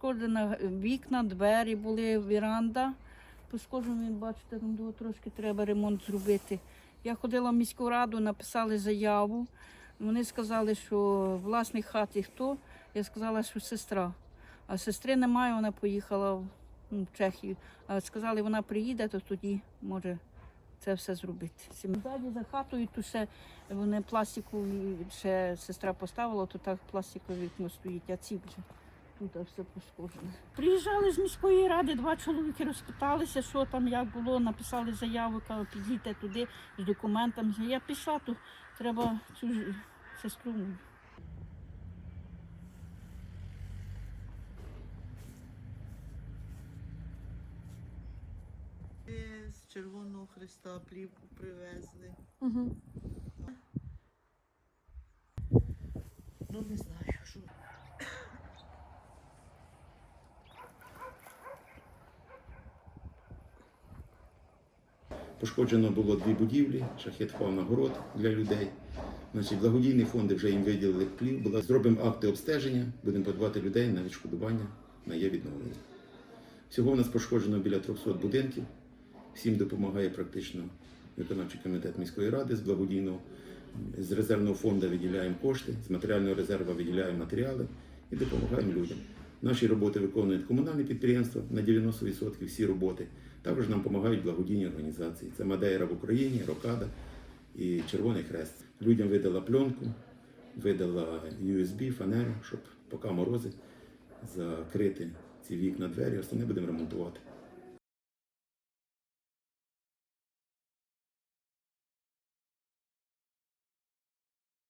пошкоджена вікна, двері були, віранда. Пошкоджено, бачите, там трошки треба ремонт зробити. Я ходила в міську раду, написали заяву. Вони сказали, що власник хати хто. Я сказала, що сестра. А сестри немає, вона поїхала в, ну, в Чехію. А сказали, вона приїде, то тоді може це все зробити. Ззаді за хатою тут ще вони пластикові, ще сестра поставила, то так пластикові вікно стоїть, а ці вже тут все пошкоджено. Приїжджали з міської ради, два чоловіки розпиталися, що там, як було, написали заяву, кажуть, підійте туди з документами. Я пішла, то треба цю ж сестру. З Червоного Христа плівку привезли. Угу. Ну не знаю, що. Пошкоджено було дві будівлі, шахет впав на город для людей. Значить, благодійні фонди вже їм виділили плів. Зробимо акти обстеження, будемо подавати людей на відшкодування на є відновлення. Всього в нас пошкоджено біля 300 будинків. Всім допомагає практично виконавчий комітет міської ради з благодійного. З резервного фонду виділяємо кошти, з матеріального резерву виділяємо матеріали і допомагаємо людям. Наші роботи виконують комунальні підприємства на 90% всі роботи. Також нам допомагають благодійні організації. Це Мадейра в Україні, Рокада і Червоний Хрест. Людям видала пленку, видала USB, фанеру, щоб поки морози закрити ці вікна, двері, остальне будемо ремонтувати.